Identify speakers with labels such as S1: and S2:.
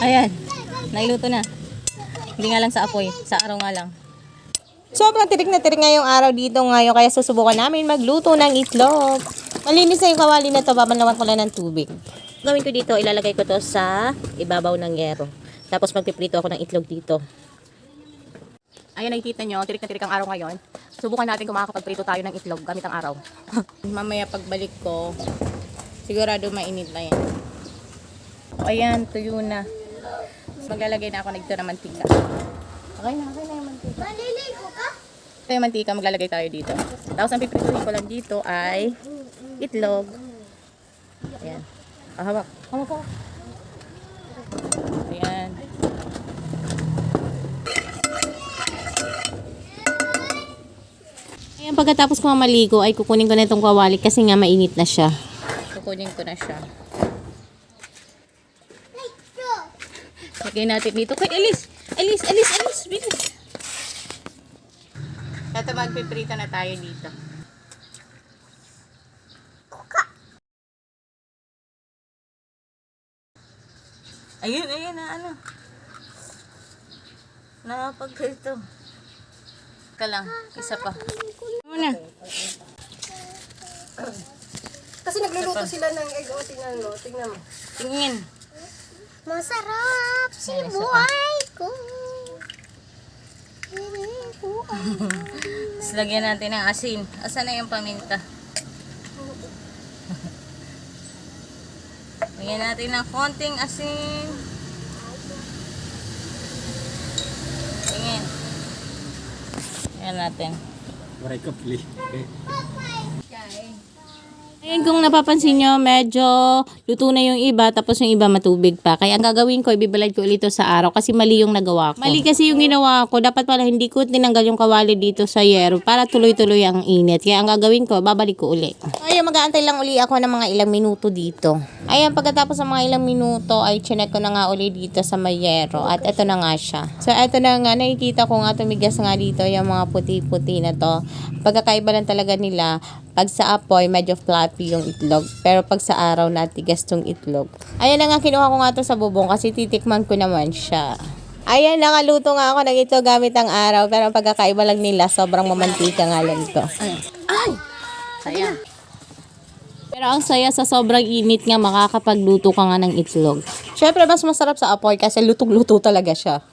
S1: Ayan. Nailuto na. Hindi nga lang sa apoy. Sa araw nga lang.
S2: Sobrang tirik na tirik ngayong araw dito ngayon kaya susubukan namin magluto ng itlog. Malinis na yung kawali na to, babalawan ko lang ng tubig.
S1: Gawin ko dito, ilalagay ko to sa ibabaw ng yero. Tapos magpiprito ako ng itlog dito. Ayan, nakikita nyo, tirik na tirik ang araw ngayon. Subukan natin kung makakapagprito tayo ng itlog gamit ang araw.
S2: Mamaya pagbalik ko, sigurado mainit na yan.
S1: O, ayan, tuyo na. Maglalagay na ako nito ng mantika. Okay na, okay na yung mantika.
S3: Maliligo ka?
S1: Ito yung mantika, maglalagay tayo dito. Tapos ang piprituhin ko lang dito ay itlog. Ayan. Ah, hawak. Hawak ko. Ayan.
S2: Ayan, pagkatapos ko maligo ay kukunin ko na itong kawali kasi nga mainit na siya.
S1: Kukunin ko na siya.
S3: Ay, bro.
S1: Lagay natin dito. Kay Elise! Elise! Elise! Elise! Bilis! Ito magpiprito na tayo dito. Ayun, ayun na ano. Nakapagprito. Ka lang, isa pa.
S2: Muna.
S4: Kasi nagluluto sila ng egg. O, tingnan mo. Tingnan mo.
S1: Tingin.
S3: Masarap si buhay ko.
S1: Tapos lagyan natin ng asin. Asan na yung paminta? Lagyan natin ng konting asin. Tingin. Ayan natin.
S5: Waray ka, pli.
S2: Ayan, kung napapansin nyo, medyo luto na yung iba, tapos yung iba matubig pa. Kaya ang gagawin ko, ibibalad ko ulit sa araw kasi mali yung nagawa ko. Mali kasi yung ginawa ko. Dapat pala hindi ko tinanggal yung kawali dito sa yero para tuloy-tuloy ang init. Kaya ang gagawin ko, babalik ko uli. Ayan, mag-aantay lang uli ako ng mga ilang minuto dito. Ayan, pagkatapos ng mga ilang minuto, ay chinek ko na nga uli dito sa may yero. At ito na nga siya. So, ito na nga, nakikita ko nga tumigas nga dito yung mga puti-puti na to. Pagkakaiba lang talaga nila, pag sa apoy, medyo fluffy yung itlog. Pero pag sa araw, natigas tong itlog. Ayan na nga, kinuha ko nga to sa bubong kasi titikman ko naman siya. Ayan, nakaluto nga ako ng ito gamit ang araw. Pero ang pagkakaiba lang nila, sobrang mamantika nga lang to.
S1: Sayang.
S2: Pero ang saya sa sobrang init nga, makakapagluto ka nga ng itlog. Siyempre, mas masarap sa apoy kasi lutong-luto talaga siya.